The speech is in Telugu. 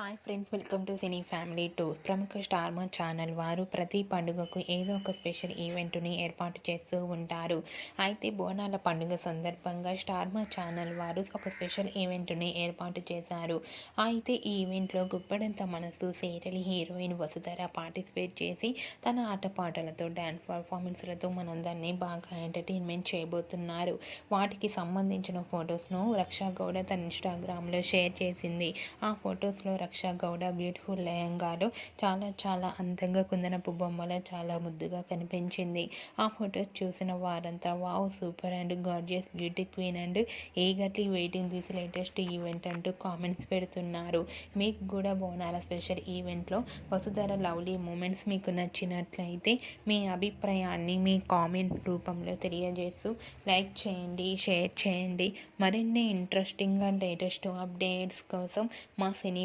Hi friends welcome to cine family two. ప్రముఖ స్టార్ ఛానల్ వారు ప్రతి పండుగకు ఏదో ఒక స్పెషల్ ఈవెంట్ని ఏర్పాటు చేస్తూ ఉంటారు. అయితే బోనాల పండుగ సందర్భంగా స్టార్ ఛానల్ వారు ఒక స్పెషల్ ఈవెంట్ని ఏర్పాటు చేశారు. అయితే ఈ ఈవెంట్లో గుప్పడంత మనసు సీరియల్ హీరోయిన్ వసుధర పార్టిసిపేట్ చేసి తన ఆటపాటలతో డ్యాన్స్ పర్ఫార్మెన్స్లతో మనందరినీ బాగా ఎంటర్టైన్మెంట్ చేయబోతున్నారు. వాటికి సంబంధించిన ఫొటోస్ను రక్షా గౌడ తన ఇన్స్టాగ్రామ్లో షేర్ చేసింది. ఆ ఫొటోస్లో రక్ష గౌడ బ్యూటిఫుల్ లయంగాలు చాలా చాలా అందంగా కుందనపు బొమ్మల చాలా ముద్దుగా కనిపించింది. ఆ ఫొటోస్ చూసిన వారంతా wow super and gorgeous beauty queen and eagerly waiting this latest event అంటూ కామెంట్స్ పెడుతున్నారు. మీకు కూడా బోనాల స్పెషల్ ఈవెంట్లో వసుధర లవ్లీ మూమెంట్స్ మీకు నచ్చినట్లయితే మీ అభిప్రాయాన్ని మీ కామెంట్ రూపంలో తెలియజేస్తూ లైక్ చేయండి షేర్ చేయండి. మరిన్ని ఇంట్రెస్టింగ్ అండ్ లేటెస్ట్ అప్డేట్స్ కోసం మా సినీ